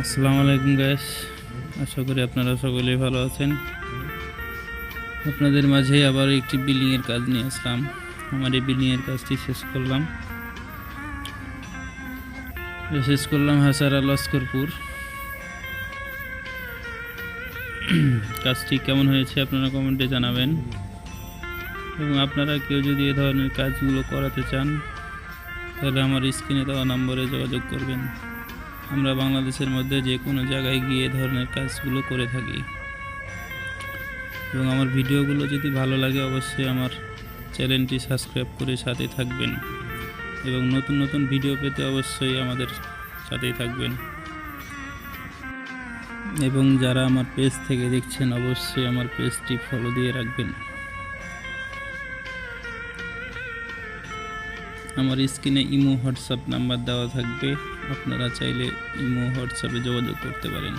আসসালামু আলাইকুম গ্যাস আশা করি আপনারা সকলেই ভালো আছেন। আপনাদের মাঝে আবার একটি বিল্ডিংয়ের কাজ নিয়ে আসলাম। আমার এই বিল্ডিংয়ের কাজটি শেষ করলাম। শেষ করলাম হাসারা লস্করপুর। কাজটি কেমন হয়েছে আপনারা কমেন্টে জানাবেন। এবং আপনারা কেউ যদি এ ধরনের কাজগুলো করাতে চান, তাহলে আমার স্ক্রিনে দেওয়া নম্বরে যোগাযোগ করবেন। আমরা বাংলাদেশের মধ্যে যে কোনো জায়গায় গিয়ে ধরনের কাজগুলো করে থাকি। এবং আমার ভিডিওগুলো যদি ভালো লাগে অবশ্যই আমার চ্যানেলটি সাবস্ক্রাইব করে সাথে থাকবেন। এবং নতুন নতুন ভিডিও পেতে অবশ্যই আমাদের সাথেই থাকবেন। এবং যারা আমার পেজ থেকে দেখছেন, অবশ্যই আমার পেজটি ফলো দিয়ে রাখবেন। আমার স্ক্রিনে ইমো হোয়াটসঅ্যাপ নাম্বার দেওয়া থাকবে। আপনারা চাইলে ইমো হোয়াটসঅ্যাপে যোগাযোগ করতে পারেন।